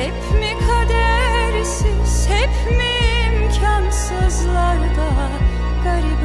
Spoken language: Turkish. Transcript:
Hep mi kadersiz, hep mi imkansızlarda garip